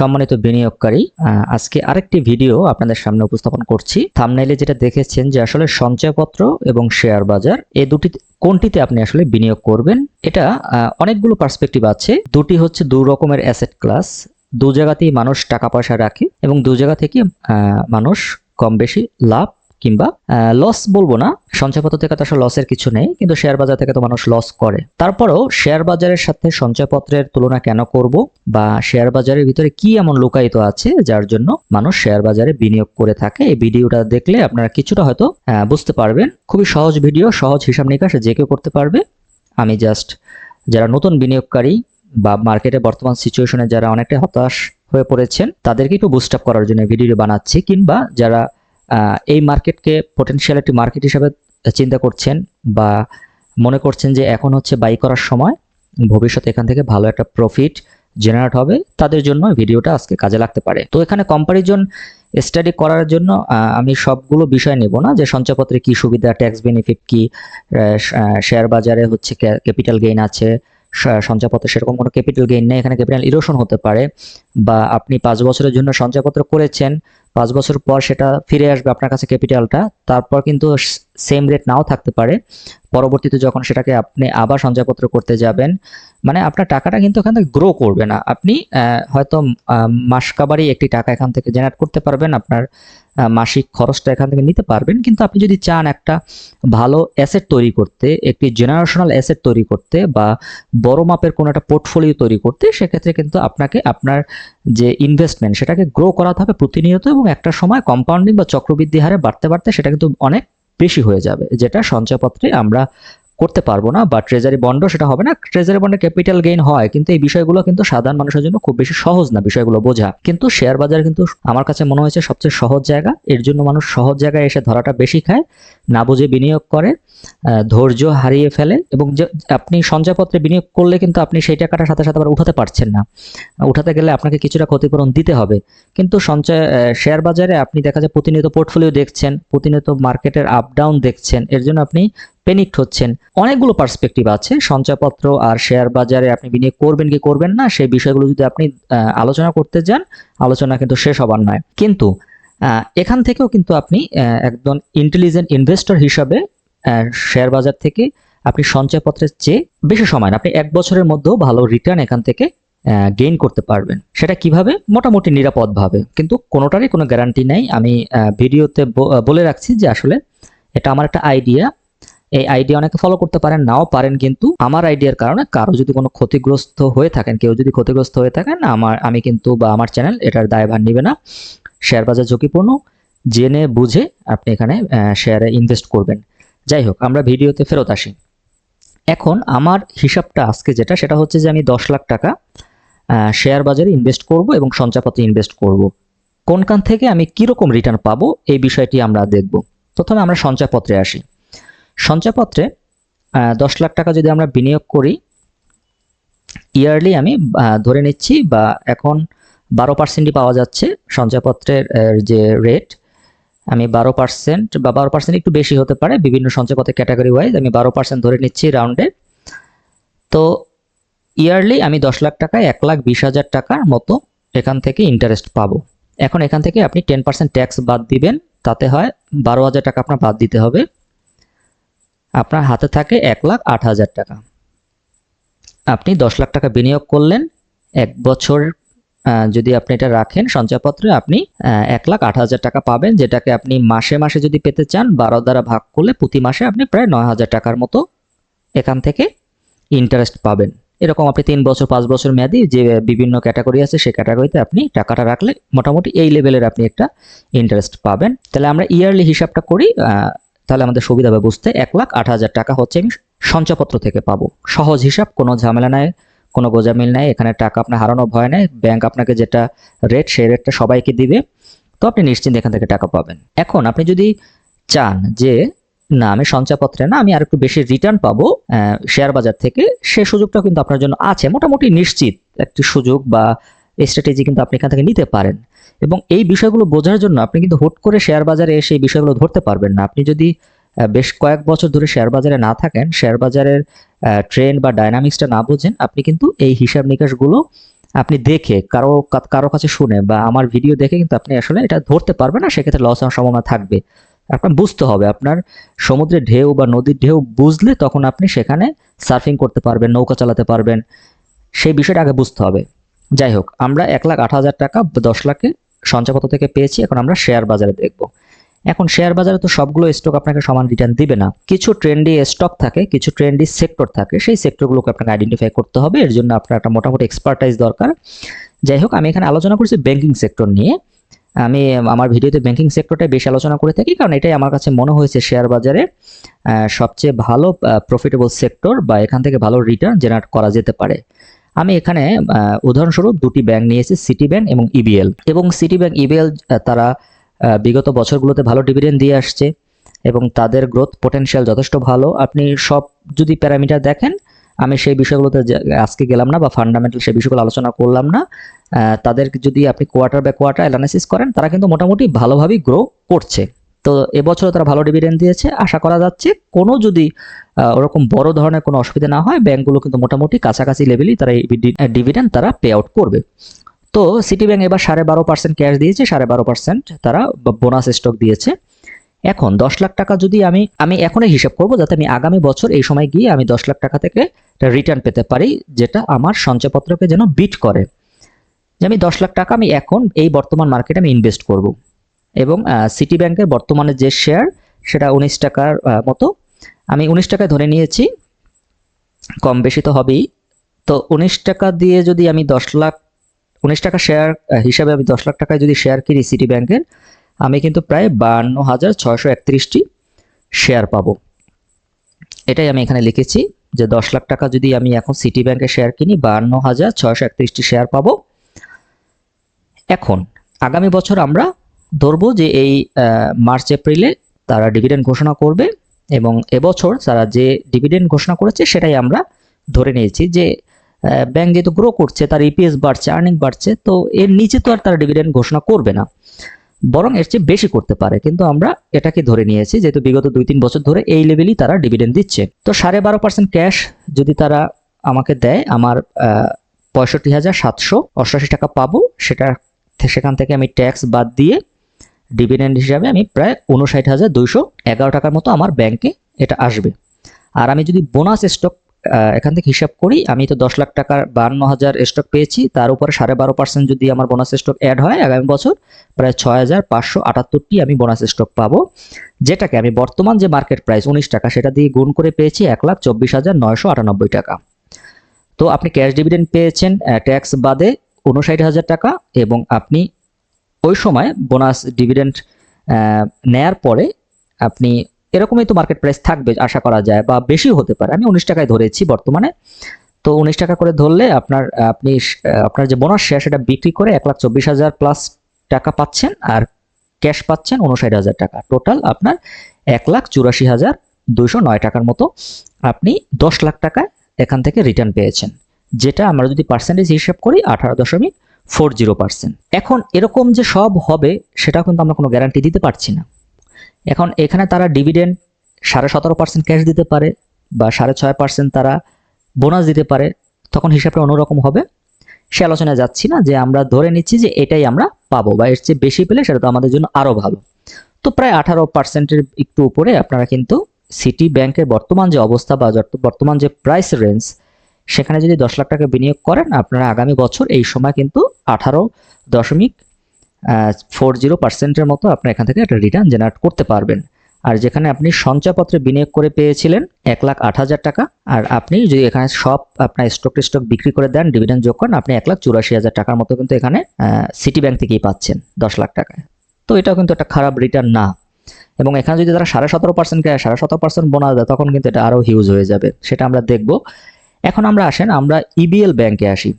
সম্মানিত বিনিয়োগকারী আজকে আরেকটি ভিডিও আপনাদের সামনে উপস্থাপন করছি। থামনাইলে যেটা দেখেছেন যে আসলে সঞ্চয়পত্র এবং শেয়ার বাজার, এ দুটি, কোনটিতে আপনি আসলে বিনিয়োগ করবেন, এটা অনেকগুলো পার্সপেক্টিভ আছে। দুটি হচ্ছে দু রকমের অ্যাসেট ক্লাস দু জায়গাতেই মানুষ টাকা পয়সা রাখে এবং দু জায়গা থেকে মানুষ কম বেশি লাভ কিংবা লস বলব না। সঞ্চয়পত্র থেকে তো আসলে লসের কিছু নেই, কিন্তু শেয়ার বাজার থেকে তো মানুষ লস করে। তারপরেও শেয়ার বাজারের সাথে সঞ্চয়পত্রের তুলনা কেন করব? বা শেয়ার বাজারের ভিতরে কি এমন লুকায়িত আছে যার জন্য মানুষ শেয়ার বাজারে বিনিয়োগ করে থাকে? এই ভিডিওটা দেখলে আপনারা কিছুটা হয়তো বুঝতে পারবেন। খুবই সহজ ভিডিও, সহজ হিসাব নিকাশ, যে কেউ করতে পারবে। আমি জাস্ট যারা নতুন বিনিয়োগকারী বা মার্কেটে বর্তমান সিচুয়েশনে যারা অনেকটা হতাশ হয়ে পড়েছেন, তাদেরকে একটু বুস্ট আপ করার জন্য ভিডিও বানাচ্ছি। কিংবা যারা এই মার্কেটকে পোটেনশিয়াল একটি মার্কেট হিসাবে চিন্তা করছেন বা মনে করছেন যে এখন হচ্ছে বাই করার সময় ভবিষ্যতে এখান থেকে ভালো একটা প্রফিট জেনারেট হবে, তাদের জন্য ভিডিওটা আজকে কাজে লাগতে পারে। তো এখানে কম্পারিজন স্টাডি করার জন্য আমি সবগুলো বিষয় নেব না, যে সঞ্চয়পত্রে কি সুবিধা ট্যাক্স বেনিফিট কি শেয়ার বাজারে হচ্ছে ক্যাপিটাল গেইন আছে সঞ্চয়পত্রে সেরকম কোনো ক্যাপিটাল গেইন নেই, এখানে ক্যাপিটাল ইরোশন হতে পারে, বা আপনি পাঁচ বছরের জন্য সঞ্চয়পত্র করেছেন পাঁচ বছর পর সেটা ফিরে আসবে আপনার কাছে ক্যাপিটালটা তারপর কিন্তু সেম রেট নাও থাকতে পারে। পরবর্তীতে যখন সেটাকে আপনি আবার সঞ্চয়পত্র করতে যাবেন মানে আপনার টাকাটা কিন্তু এখান থেকে গ্রো করবে না। আপনি হয়তো আহ, মাস কাবারই একটি টাকা এখান থেকে জেনারেট করতে পারবেন আপনার মাসিক খরচটা এখান থেকে নিতে পারবেন। কিন্তু আপনি যদি চান একটা ভালো অ্যাসেট তৈরি করতে একটি জেনারেশনাল অ্যাসেট তৈরি করতে বা বড় মাপের কোনো একটা পোর্টফোলিও তৈরি করতে সেক্ষেত্রে কিন্তু আপনাকে আপনার যে ইনভেস্টমেন্ট সেটাকে গ্রো করাতে হবে প্রতিনিয়ত এবং একটা সময় কম্পাউন্ডিং বা চক্রবৃদ্ধি হারে বাড়তে বাড়তে সেটা কিন্তু অনেক বেশি হয়ে যাবে যেটা সঞ্চয়পত্রে আমরা করতে পারব না বা ট্রেজারি বন্ডও সেটা হবে না। ট্রেজারি বন্ডে ক্যাপিটাল গেইন হয়, কিন্তু এই বিষয়গুলো কিন্তু সাধারণ মানুষের জন্য খুব বেশি সহজ না, বিষয়গুলো বোঝা। কিন্তু শেয়ার বাজার কিন্তু আমার কাছে মনে হয়েছে সবচেয়ে সহজ জায়গা। এর জন্য মানুষ সহজ জায়গায় এসে ধরাটা বেশি খায়, না বুঝে বিনিয়োগ করে ধৈর্য হারিয়ে ফেলে এবং যে আপনি সঞ্চয়পত্রে বিনিয়োগ করলে কিন্তু আপনি সেই টাকাটা সাথে সাথে আবার উঠাতে পারছেন না। উঠাতে গেলে আপনাকে কিছুটা ক্ষতিপূরণ দিতে হবে। কিন্তু সঞ্চয় শেয়ার বাজারে আপনি দেখা যায় প্রতিনিয়ত পোর্টফোলিও দেখছেন, প্রতিনিয়ত মার্কেটের আপ ডাউন দেখছেন। এর জন্য আপনি পেনিকড হচ্ছেন। অনেকগুলো পার্সপেক্টিভ আছে, সঞ্চয়পত্র আর শেয়ার বাজারে আপনি বিনিয়োগ করবেন কি করবেন না, সেই বিষয়গুলো যদি আপনি আলোচনা করতে যান, আলোচনা কিন্তু শেষ হবার নয়। কিন্তু এখান থেকেও কিন্তু আপনি একজন ইন্টেলিজেন্ট ইনভেস্টর হিসাবে শেয়ার বাজার থেকে আপনি সঞ্চয়পত্রের চেয়ে বেশি সময়, আপনি এক বছরের মধ্যেও ভালো রিটার্ন এখান থেকে গেইন করতে পারবেন। সেটা কীভাবে? মোটামুটি নিরাপদভাবে। কিন্তু কোনোটারই কোনো গ্যারান্টি নাই। আমি ভিডিওতে বলে রাখছি যে আসলে এটা আমার একটা আইডিয়া এই আইডিয়া অনেকে ফলো করতে পারেন, নাও পারেন, কিন্তু আমার আইডিয়ার কারণে কারও যদি কোনো ক্ষতিগ্রস্ত হয়ে থাকেন, কেউ যদি ক্ষতিগ্রস্ত হয়ে থাকেন, আমার, আমি কিন্তু বা আমার চ্যানেল এটার দায়ভার নিবে না। শেয়ার বাজার ঝুঁকিপূর্ণ, জেনে বুঝে আপনি এখানে শেয়ারে ইনভেস্ট করবেন। যাই হোক, আমরা ভিডিওতে ফেরত আসি। এখন আমার হিসাবটা আজকে যেটা, সেটা হচ্ছে যে আমি দশ লাখ টাকা শেয়ার বাজারে ইনভেস্ট করব এবং সঞ্চয়পত্রে ইনভেস্ট করব। কোনখান থেকে আমি কীরকম রিটার্ন পাবো, এই বিষয়টি আমরা দেখব। প্রথমে আমরা সঞ্চয়পত্রে আসি। সঞ্চয়পত্রে দশ লাখ টাকা যদি আমরা বিনিয়োগ করি ইয়ারলি আমি ধরে নিচ্ছি বা এখন বারো পার্সেন্টই পাওয়া যাচ্ছে সঞ্চয়পত্রের যে রেট আমি বারো পার্সেন্ট বা বারো পার্সেন্ট একটু বেশি হতে পারে, বিভিন্ন সঞ্চয়পত্রের ক্যাটাগরি ওয়াইজ আমি বারো পার্সেন্ট ধরে নিচ্ছি রাউন্ডে তো ইয়ারলি আমি দশ লাখ টাকায় এক লাখ বিশ হাজার টাকার মতো এখান থেকে ইন্টারেস্ট পাবো। এখন এখান থেকে আপনি টেন পার্সেন্ট ট্যাক্স বাদ দিবেন, তাতে হয় বারো হাজার টাকা আপনার বাদ দিতে হবে। আপনার হাতে থাকে এক লাখ আট হাজার টাকা। আপনি দশ লাখ টাকা বিনিয়োগ করলেন, এক বছর যদি আপনি এটা রাখেন সঞ্চয়পত্রে, আপনি এক লাখ আট হাজার টাকা পাবেন, যেটাকে আপনি মাসে মাসে যদি পেতে চান, বারো দ্বারা ভাগ করলে প্রতি মাসে আপনি প্রায় নয় হাজার টাকার মতো এখান থেকে ইন্টারেস্ট পাবেন। এরকম আপনি তিন বছর, পাঁচ বছর মেয়াদি যে বিভিন্ন ক্যাটাগরি আছে, সেই ক্যাটাগরিতে আপনি টাকাটা রাখলে মোটামুটি এই লেভেলের আপনি একটা ইন্টারেস্ট পাবেন। তাহলে আমরা ইয়ারলি হিসাবটা করি তাহলে আমাদের সুবিধা হবে বুঝতে এক লাখ আট হাজার টাকা হচ্ছে আমি সঞ্চয়পত্র থেকে পাবো। সহজ হিসাব, কোনো ঝামেলা নাই, কোনো গোজামিল নাই, এখানে টাকা আপনার হারানোর ভয় নাই ব্যাংক আপনাকে যেটা রেট সেই রেটটা সবাইকে দিবে, তো আপনি নিশ্চিন্তে এখান থেকে টাকা পাবেন। এখন আপনি যদি চান যে, না, আমি সঞ্চয়পত্রে না, আমি আর একটু বেশি রিটার্ন পাবো শেয়ার বাজার থেকে, সে সুযোগটা কিন্তু আপনার জন্য আছে, মোটামুটি নিশ্চিত। একটি সুযোগ বা স্ট্র্যাটেজি কিন্তু আপনি এখান থেকে নিতে পারেন। এবং এই বিষয়গুলো বোঝার জন্য আপনি কিন্তু হুট করে শেয়ার বাজারে এসে এই বিষয়গুলো ধরতে পারবেন না। আপনি যদি বেশ কয়েক বছর ধরে শেয়ার বাজারে না থাকেন শেয়ার বাজারের ট্রেন্ড বা ডায়নামিক্সটা না বোঝেন, আপনি কিন্তু এই হিসাব নিকাশগুলো আপনি দেখে, কারও কারও কাছে শুনে বা আমার ভিডিও দেখে কিন্তু আপনি আসলে এটা ধরতে পারবেন না, সেক্ষেত্রে লস হওয়ার সম্ভাবনা থাকবে। আপনার বুঝতে হবে, আপনার সমুদ্রের ঢেউ বা নদীর ঢেউ বুঝলে তখন আপনি সেখানে সার্ফিং করতে পারবেন, নৌকা চালাতে পারবেন। সেই বিষয়টা আগে বুঝতে হবে। যাই হোক আমরা এক লাখ আট হাজার টাকা দশ লাখে সঞ্চয়পত্র থেকে পেয়েছি, এখন আমরা শেয়ার বাজারে দেখব। এখন শেয়ার বাজারে তো সবগুলো স্টক আপনাকে সমান রিটার্ন দিবে না। কিছু ট্রেন্ডি স্টক থাকে, কিছু ট্রেন্ডি সেক্টর থাকে, সেই সেক্টরগুলোকে আপনাকে আইডেন্টিফাই করতে হবে। এর জন্য আপনার একটা মোটামুটি এক্সপার্টাইজ দরকার। যাই হোক আমি এখানে আলোচনা করছি ব্যাংকিং সেক্টর নিয়ে। আমি আমার ভিডিওতে ব্যাংকিং সেক্টরটাই বেশি আলোচনা করে থাকি, কারণ এটাই আমার কাছে মনে হয়েছে শেয়ার বাজারে সবচেয়ে ভালো প্রফিটেবল সেক্টর বা এখান থেকে ভালো রিটার্ন জেনারেট করা যেতে পারে। আমি এখানে উদাহরণস্বরূপ দুটি ব্যাংক নিয়েছি সিটি ব্যাংক এবং ইবিএল এবং সিটি ব্যাংক ইবিএল তারা বিগত বছরগুলোতে ভালো ডিভিডেন্ড দিয়ে আসছে এবং তাদের গ্রোথ পোটেনশিয়াল যথেষ্ট ভালো। আপনি সব যদি প্যারামিটার দেখেন, আমি সেই বিষয়গুলোতে আজকে গেলাম না বা ফান্ডামেন্টাল সেই বিষয়গুলো আলোচনা করলাম না তাদের যদি আপনি কোয়ার্টার বাই কোয়ার্টার অ্যানালাইসিস করেন, তারা কিন্তু মোটামুটি ভালোভাবেই গ্রো করছে। তো এবছরও তারা ভালো ডিভিডেন্ড দিয়েছে। আশা করা যাচ্ছে কোনো যদি ওরকম বড় ধরনের কোনো অসুবিধা না হয়, ব্যাংকগুলো কিন্তু মোটামুটি কাছাকাছি লেভেলই তারা এই ডিভিডেন্ড তারা পে আউট করবে। তো সিটি ব্যাংক এবার সাড়ে বারো পার্সেন্ট ক্যাশ দিয়েছে, সাড়ে বারো পার্সেন্ট তারা বোনাস স্টক দিয়েছে। এখন দশ লাখ টাকা যদি আমি আমি এখনই হিসাব করব যাতে আমি আগামী বছর এই সময় গিয়ে আমি দশ লাখ টাকা থেকে রিটার্ন পেতে পারি, যেটা আমার সঞ্চয়পত্রকে যেন বিট করে। যে আমি দশ লাখ টাকা আমি এখন এই বর্তমান মার্কেটে আমি ইনভেস্ট করব। এবং সিটি ব্যাংকের বর্তমানে যে শেয়ার সেটা উনিশ টাকার মতো। আমি উনিশ টাকায় ধরে নিয়েছি। কম বেশি তো হবেই। তো উনিশ টাকা দিয়ে যদি আমি দশ লাখ, উনিশ টাকা শেয়ার হিসাবে আমি দশ লাখ টাকায় যদি শেয়ার কিনি সিটি ব্যাংকের আমি কিন্তু প্রায় বান্ন হাজার ছয়শো একত্রিশটি শেয়ার পাবো। এটাই আমি এখানে লিখেছি, যে দশ লাখ টাকা যদি আমি এখন সিটি ব্যাংকে শেয়ার কিনি, বান্ন হাজার ছয়শো একত্রিশটি শেয়ার পাবো। এখন, আগামী বছর আমরা ধরবো যে এই মার্চ এপ্রিলে তারা ডিভিডেন্ড ঘোষণা করবে এবং এবছর তারা যে ডিভিডেন্ড ঘোষণা করেছে সেটাই আমরা ধরে নিয়েছি যে ব্যাংক যেহেতু গ্রো করছে, তার ইপিএস বাড়ছে আর্নিং বাড়ছে, তো এর নিচে তো আর তারা ডিভিডেন্ড ঘোষণা করবে না। বরং এর চেয়ে বেশি করতে পারে, কিন্তু আমরা এটাকে ধরে নিয়েছি যেহেতু বিগত দুই তিন বছর ধরে এই লেভেলই তারা ডিভিডেন্ড দিচ্ছে। তো সাড়ে বারো পার্সেন্ট ক্যাশ যদি তারা আমাকে দেয়, আমার পঁয়ষট্টি হাজার সাতশো অষ্টাশি টাকা পাবো, সেটা, সেখান থেকে আমি ট্যাক্স বাদ দিয়ে ডিভিডেন্ড হিসাবে আমি প্রায় উনষাট হাজার দুইশো এগারো টাকার মতো আমার ব্যাংকে এটা আসবে। আর আমি যদি বোনাস স্টক এখান থেকে হিসাব করি, আমি তো দশ লাখ টাকার বান্ন হাজার স্টক পেয়েছি, তার উপরে সাড়ে বারো পার্সেন্ট যদি আমার বোনাস স্টক অ্যাড হয়, আগামী বছর প্রায় ছয় হাজার পাঁচশো আটাত্তরটি আমি বোনাস স্টক পাবো। যেটাকে আমি বর্তমান যে মার্কেট প্রাইস উনিশ টাকা, সেটা দিয়ে গুণ করে পেয়েছি এক লাখ চব্বিশ হাজার নয়শো আটানব্বই টাকা। তো আপনি ক্যাশ ডিভিডেন্ড পেয়েছেন ট্যাক্স বাদে উনষাট হাজার টাকা এবং আপনি ওই সময় বোনাস ডিভিডেন্ড নেয়ার পরে আপনি এরকমই তো মার্কেট প্রাইস থাকবে আশা করা যায় বা বেশিও হতে পারে। আমি উনিশ টাকায় ধরেছি বর্তমানে। তো উনিশ টাকা করে ধরলে আপনার, আপনি আপনার যে বোনাস শেয়ার সেটা বিক্রি করে এক লাখ চব্বিশ হাজার প্লাস টাকা পাচ্ছেন আর ক্যাশ পাচ্ছেন উনষাট হাজার টাকা। টোটাল আপনার এক লাখ চুরাশি হাজার দুইশো নয় টাকার মতো আপনি দশ লাখ টাকা এখান থেকে রিটার্ন পেয়েছেন। যেটা আমরা যদি পার্সেন্টেজ হিসাব করি আঠারো দশমিক ফোর জিরো পার্সেন্ট। এখন এরকম যে সব হবে সেটা কিন্তু আমরা কোনো গ্যারান্টি দিতে পারছি না। এখন এখানে তারা ডিভিডেন্ড সাড়ে সতেরো পার্সেন্ট ক্যাশ দিতে পারে বা সাড়ে ছয় পার্সেন্ট তারা বোনাস দিতে পারে। তখন হিসাবটা অন্যরকম হবে। সে আলোচনায় যাচ্ছি না যে আমরা ধরে নিচ্ছি যে এটাই আমরা পাবো বা এর চেয়ে বেশি পেলে সেটা তো আমাদের জন্য আরও ভালো। তো প্রায় আঠারো পার্সেন্টের একটু উপরে আপনারা কিন্তু সিটি ব্যাংকের বর্তমান যে অবস্থা বা বর্তমান যে প্রাইস রেঞ্জ সেখানে যদি দশ লাখ টাকা বিনিয়োগ করেন, আপনারা আগামী বছর এই সময় কিন্তু আঠারো দশমিক ফোর জিরো পার্সেন্টের মতো আপনি এখান থেকে একটা রিটার্ন জেনারেট করতে পারবেন। আর যেখানে আপনি সঞ্চয়পত্রে বিনিয়োগ করে পেয়েছিলেন এক লাখ আট হাজার টাকা, আর আপনি যদি এখানে সব আপনার স্টক স্টক বিক্রি করে দেন ডিভিডেন্ড যোগ করেন, আপনি এক লাখ চুরাশি হাজার টাকার মতো কিন্তু এখানে সিটি ব্যাংক থেকেই পাচ্ছেন দশ লাখ টাকায়। তো এটাও কিন্তু একটা খারাপ রিটার্ন না। এবং এখানে যদি তারা সাড়ে সতেরো পার্সেন্ট সাড়ে সতেরো পার্সেন্ট বোনাস দেয়, তখন কিন্তু এটা আরও হিউজ হয়ে যাবে। সেটা আমরা দেখব। এখন আমরা আসেন, আমরা ইবিএল ব্যাংকে আসি।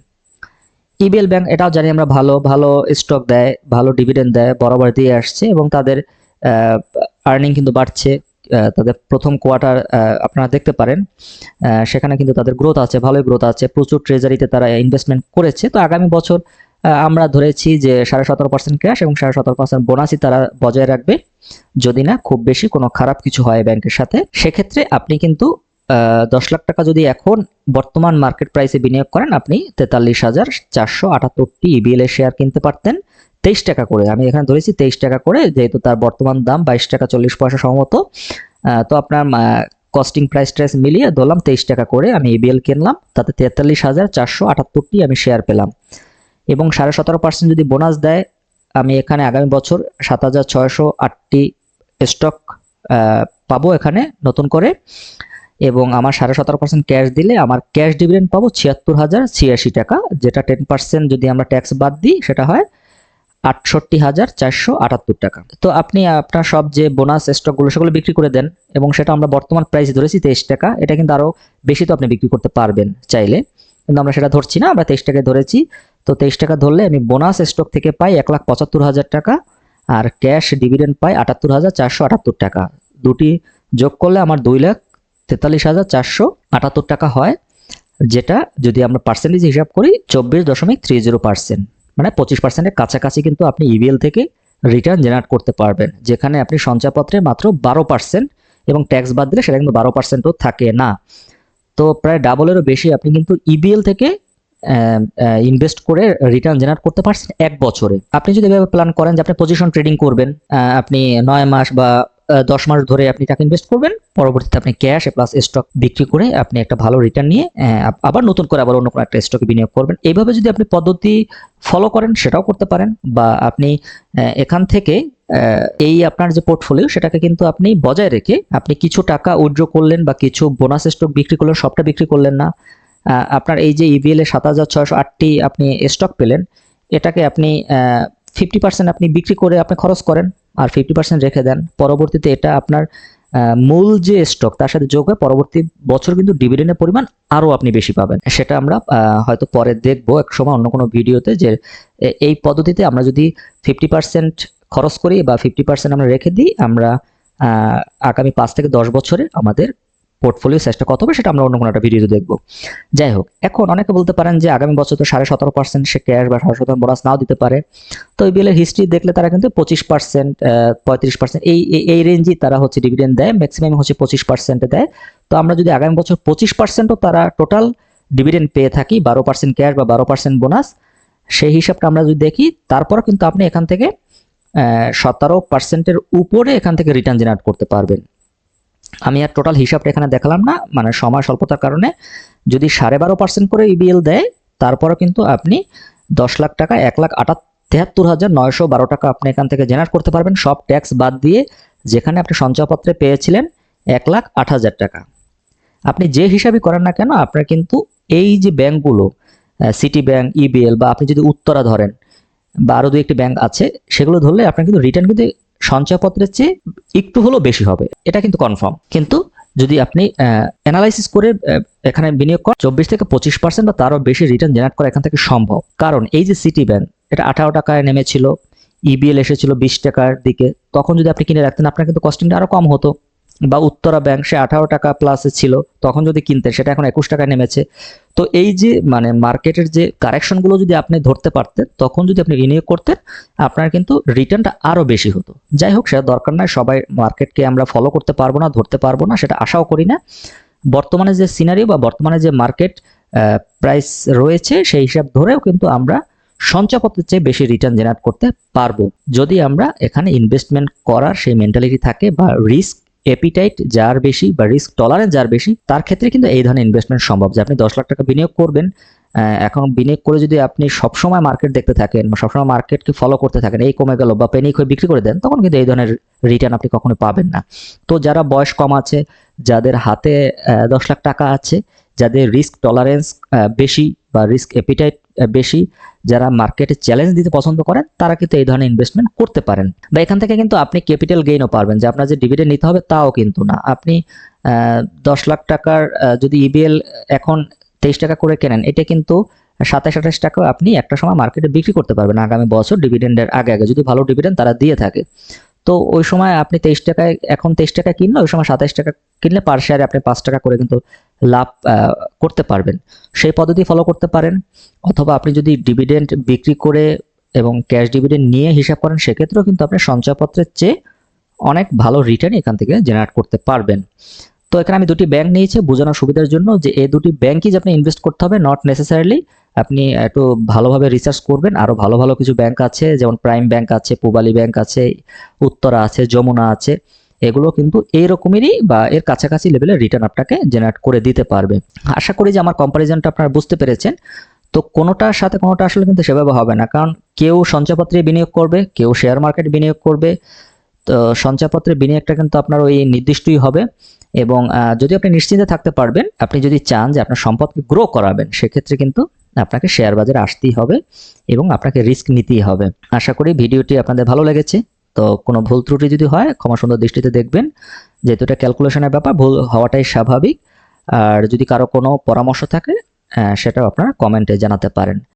ইবিএল ব্যাংক এটাও জানি আমরা ভালো ভালো স্টক দেয়, ভালো ডিভিডেন্ড দেয়, বরাবর দিয়ে আসছে এবং তাদের আর্নিং কিন্তু বাড়ছে তাদের প্রথম কোয়ার্টার আপনারা দেখতে পারেন সেখানে কিন্তু তাদের গ্রোথ আছে, ভালোই গ্রোথ আছে, প্রচুর ট্রেজারিতে তারা ইনভেস্টমেন্ট করেছে। তো আগামী বছর আমরা ধরেছি যে সাড়ে সতেরো পার্সেন্ট ক্যাশ এবং সাড়ে সতেরো পার্সেন্ট বোনাসই তারা বজায় রাখবে। যদি না, খুব বেশি কোনো খারাপ কিছু হয় ব্যাংকের সাথে, সেক্ষেত্রে আপনি কিন্তু দশ লাখ টাকা যদি এখন বর্তমান মার্কেট প্রাইসে বিনিয়োগ করেন, আপনি তেতাল্লিশ হাজার চারশো আটাত্তরটি ইবিএল এর শেয়ার কিনতে পারতেন তেইশ টাকা করে। আমি এখানে ধরেছি তেইশ টাকা করে, যেহেতু তার বর্তমান দাম বাইশ টাকা চল্লিশ পয়সা সম্ভবত। তো আপনার কস্টিং প্রাইস ট্রাইস মিলিয়ে ধরলাম তেইশ টাকা করে আমি ইবিএল কিনলাম, তাতে তেতাল্লিশ হাজার চারশো আটাত্তরটি আমি শেয়ার পেলাম। এবং সাড়ে সতেরো পার্সেন্ট যদি বোনাস দেয়, আমি এখানে আগামী বছর সাত হাজার ছয়শো আটটি স্টক পাবো এখানে নতুন করে। এবং আমার সাড়ে সতেরো পার্সেন্ট ক্যাশ দিলে আমার ক্যাশ ডিভিডেন্ড পাবো ছিয়াত্তর হাজার ছিয়াশি টাকা, যেটা টেন পার্সেন্ট যদি আমরা ট্যাক্স বাদ দিই, সেটা হয় আটষট্টি হাজার চারশো আটাত্তর টাকা। তো আপনি আপনার সব যে বোনাস স্টকগুলো সেগুলো বিক্রি করে দেন এবং সেটা আমরা বর্তমান প্রাইস ধরেছি তেইশ টাকা, এটা কিন্তু আরও বেশি তো আপনি বিক্রি করতে পারবেন চাইলে। কিন্তু আমরা সেটা ধরছি না, আমরা তেইশ টাকায় ধরেছি। তো তেইশ টাকা ধরলে আমি বোনাস স্টক থেকে পাই এক লাখ পঁচাত্তর হাজার টাকা আর ক্যাশ ডিভিডেন্ড পাই আটাত্তর হাজার চারশো আটাত্তর টাকা। দুটি যোগ করলে আমার দুই লাখ তেতাল্লিশ হাজার চারশো আটাত্তর টাকা হয়, যেটা যদি আমরা পার্সেন্টেজ হিসাব করি, চব্বিশ দশমিক থ্রি জিরো পার্সেন্ট মানে পঁচিশ পার্সেন্টের কাছাকাছি কিন্তু আপনি ইবিএল থেকে রিটার্ন জেনারেট করতে পারবেন, যেখানে আপনি সঞ্চয়পত্রে মাত্র বারো পার্সেন্ট এবং ট্যাক্স বাদ দিলে সেটা কিন্তু বারো পার্সেন্টও থাকে না। তো প্রায় ডাবলেরও বেশি আপনি কিন্তু ইবিএল থেকে ইনভেস্ট করে রিটার্ন জেনারেট করতে পারছেন এক বছরে। আপনি যদি এভাবে প্ল্যান করেন যে আপনি পজিশন ট্রেডিং করবেন আপনি নয় মাস বা দশ মাস ধরে আপনি টাকা ইনভেস্ট করবেন, পরবর্তীতে আপনি ক্যাশ প্লাস স্টক বিক্রি করে আপনি একটা ভালো রিটার্ন নিয়ে আবার নতুন করে আবার অন্য কোনো একটা স্টকে বিনিয়োগ করবেন। এইভাবে যদি আপনি পদ্ধতি ফলো করেন, সেটাও করতে পারেন বা আপনি এখান থেকে এই আপনার যে পোর্টফোলিও সেটাকে কিন্তু আপনি বজায় রেখে আপনি কিছু টাকা উইথড্র করলেন বা কিছু বোনাস স্টক বিক্রি করলেন, সবটা বিক্রি করলেন না আপনার এই যে ইবিএল এ সাত হাজার ছয়শো আটটি আপনি স্টক পেলেন, এটাকে আপনি ফিফটি পার্সেন্ট আপনি বিক্রি করে আপনি খরচ করেন। আর ফিফটি পার্সেন্ট রেখে দেন। পরবর্তীতে এটা আপনার মূল যে স্টক তার সাথে যোগ হয় পরবর্তী বছর কিন্তু ডিভিডেন্ডের পরিমাণ আরও আপনি বেশি পাবেন। সেটা আমরা হয়তো পরে দেখব এক সময় অন্য কোনো ভিডিওতে যে এই পদ্ধতিতে আমরা যদি ফিফটি পার্সেন্ট খরচ করি বা ফিফটি পার্সেন্ট আমরা রেখে দিই, আমরা আগামী পাঁচ থেকে দশ বছরে আমাদের পোর্টফোলিও সাইজটা কত হবে সেটা আমরা অন্য কোনো একটা ভিডিওতে দেখব। যাই হোক, এখন অনেকে বলতে পারেন যে আগামী বছর তো সাড়ে সতেরো পার্সেন্ট সে ক্যাশ বা সাড়ে সতেরো বোনাস নাও দিতে পারে। তো এই বিলের হিস্ট্রি দেখলে তারা কিন্তু পঁচিশ পার্সেন্ট পঁয়ত্রিশ পার্সেন্ট এই, এই- রেঞ্জই তারা হচ্ছে ডিভিডেন্ড দেয় ম্যাক্সিমাম হচ্ছে পঁচিশ পার্সেন্টে দেয়। তো আমরা যদি আগামী বছর পঁচিশ পার্সেন্টও তারা টোটাল ডিভিডেন্ড পেয়ে থাকি, বারো পার্সেন্ট ক্যাশ বা বারো পার্সেন্ট বোনাস সেই হিসাবটা আমরা যদি দেখি তারপর কিন্তু আপনি এখান থেকে সতেরো পার্সেন্টের উপরে এখান থেকে রিটার্ন জেনারেট করতে পারবেন। আমি আর টোটাল হিসাবটা এখানে দেখালাম না মানে সময় স্বল্পতার কারণে যদি সাড়ে বারো পার্সেন্ট করে ইবিএল দেয়, তারপরও কিন্তু আপনি দশ লাখ টাকা, এক লাখ আটাত তেহাত্তর হাজার নয়শো বারো টাকা আপনি এখান থেকে জেনারেট করতে পারবেন। সব ট্যাক্স বাদ দিয়ে যেখানে আপনি সঞ্চয়পত্রে পেয়েছিলেন এক লাখ আট হাজার টাকা। আপনি যে হিসাবই করেন না কেন, আপনার কিন্তু এই যে ব্যাংকগুলো সিটি ব্যাংক ইবিএল বা আপনি যদি উত্তরা ধরেন, বা আরও দু একটি ব্যাংক আছে, সেগুলো ধরলে আপনার কিন্তু রিটার্ন কিন্তু সঞ্চয়পত্রের চেয়ে একটু হলেও বেশি হবে। এটা কিন্তু কনফার্ম কিন্তু যদি আপনি অ্যানালাইসিস করে এখানে বিনিয়োগ করেন চব্বিশ থেকে পঁচিশ পার্সেন্ট বা তারও বেশি রিটার্ন জেনারেট করা এখান থেকে সম্ভব। কারণ এই যে সিটি ব্যাংক এটা আঠারো টাকায় নেমেছিল ইবিএল এসেছিল বিশ টাকার দিকে। তখন যদি আপনি কিনে রাখতেন, আপনার কিন্তু কস্টিংটা আরও কম হতো। বা উত্তরা ব্যাংক সে আঠারো টাকা প্লাসে ছিল, তখন যদি কিনতেন সেটা এখন একুশ টাকায় নেমেছে। তো এই যে মানে মার্কেটের যে কারেকশনগুলো যদি আপনি ধরতে পারতেন, তখন যদি আপনি রিনিউ করতেন, আপনার কিন্তু রিটার্নটা আরও বেশি হতো। যাই হোক, সেটা দরকার নয়, সবাই মার্কেটকে আমরা ফলো করতে পারব না, ধরতে পারব না, সেটা আশাও করি না। বর্তমানে যে সিনারিও বা বর্তমানে যে মার্কেট প্রাইস রয়েছে, সেই হিসাব ধরেও কিন্তু আমরা সঞ্চয়পত্রের চেয়ে বেশি রিটার্ন জেনারেট করতে পারব। যদি আমরা এখানে ইনভেস্টমেন্ট করার সেই মেন্টালিটি থাকে বা রিস্ক এপিটাইট যার বেশি বা রিস্ক টলারেন্স যার বেশি, তার ক্ষেত্রে কিন্তু এই ধরনের ইনভেস্টমেন্ট সম্ভব। যে আপনি দশ লাখ টাকা বিনিয়োগ করবেন এখন বিনিয়োগ করে যদি আপনি সবসময় মার্কেট দেখতে থাকেন সবসময় মার্কেটকে ফলো করতে থাকেন, এই কমে গেল বা পেনিক হয়ে বিক্রি করে দেন, তখন কিন্তু এই ধরনের রিটার্ন আপনি কখনো পাবেন না। তো যারা বয়স কম আছে, যাদের হাতে দশ লাখ টাকা আছে, যাদের রিস্ক টলারেন্স বেশি বা রিস্ক এপিটাইট বেশি যারা মার্কেটে চ্যালেঞ্জ দিতে পছন্দ করেন, তারা কিন্তু এই ধরনের ইনভেস্টমেন্ট করতে পারেন। বা এখান থেকে কিন্তু আপনি ক্যাপিটাল গেইনও পারবেন, যে আপনার যে ডিভিডেন্ড নিতে হবে তাও কিন্তু না। আপনি দশ লাখ টাকার যদি ইবিএল এখন তেইশ টাকা করে কেনেন, এটা কিন্তু সাতাশ আঠাশ টাকা আপনি একটা সময় মার্কেটে বিক্রি করতে পারবেন। আগামী বছর ডিভিডেন্ডের আগে আগে যদি ভালো ডিভিডেন্ড তারা দিয়ে থাকে। তো ওই সময় আপনি তেইশ টাকায়, এখন তেইশ টাকা কিনলে ওই সময় সাতাইশ টাকা কিনলে পার শেয়ারে আপনি পাঁচ টাকা করে কিন্তু লাভ করতে পারবেন। সেই পদ্ধতি ফলো করতে পারেন। অথবা আপনি যদি ডিভিডেন্ড বিক্রি করে এবং ক্যাশ ডিভিডেন্ড নিয়ে হিসাব করেন, সেক্ষেত্রেও কিন্তু আপনি সঞ্চয়পত্রের চেয়ে অনেক ভালো রিটার্ন এখান থেকে জেনারেট করতে পারবেন। তো এখানে আমি দুটি ব্যাংক নিয়েছি, বোঝানোর সুবিধার জন্য যে এই দুটি ব্যাংকই যে আপনি ইনভেস্ট করতে হবে নট নেসেসারিলি আপনি একটু ভালোভাবে রিসার্চ করবেন। আরও ভালো ভালো কিছু ব্যাংক আছে, যেমন প্রাইম ব্যাংক আছে, পুবালি ব্যাংক আছে, উত্তরা আছে, যমুনা আছে। এগুলো কিন্তু এই রকমেরই বা এর কাছাকাছি লেভেলের রিটার্ন আপনাকে জেনারেট করে দিতে পারবে। আশা করি যে আমার কম্পারিজনটা আপনারা বুঝতে পেরেছেন। তো কোনোটার সাথে কোনোটা আসলে কিন্তু সেভাবে হবে না। কারণ কেউ সঞ্চয়পত্রে বিনিয়োগ করবে, কেউ শেয়ার মার্কেট বিনিয়োগ করবে। তো সঞ্চয়পত্রে বিনিয়োগটা কিন্তু আপনার ওই নির্দিষ্টই হবে। এবং যদি আপনি নিশ্চিন্তে থাকতে পারবেন, আপনি যদি চান যে আপনার সম্পদকে গ্রো করাবেন, সেক্ষেত্রে কিন্তু আপনাকে শেয়ার বাজারে আসতেই হবে এবং আপনাকে রিস্ক নিতেই হবে। আশা করি ভিডিওটি আপনাদের ভালো লেগেছে। তো কোনো ভুল ত্রুটি যদি হয়, ক্ষমা সুন্দর দৃষ্টিতে দেখবেন। যেহেতু এটা ক্যালকুলেশনের ব্যাপার, ভুল হওয়াটাই স্বাভাবিক। আর যদি কারও কোনো পরামর্শ থাকে সেটাও আপনারা কমেন্টে জানাতে পারেন।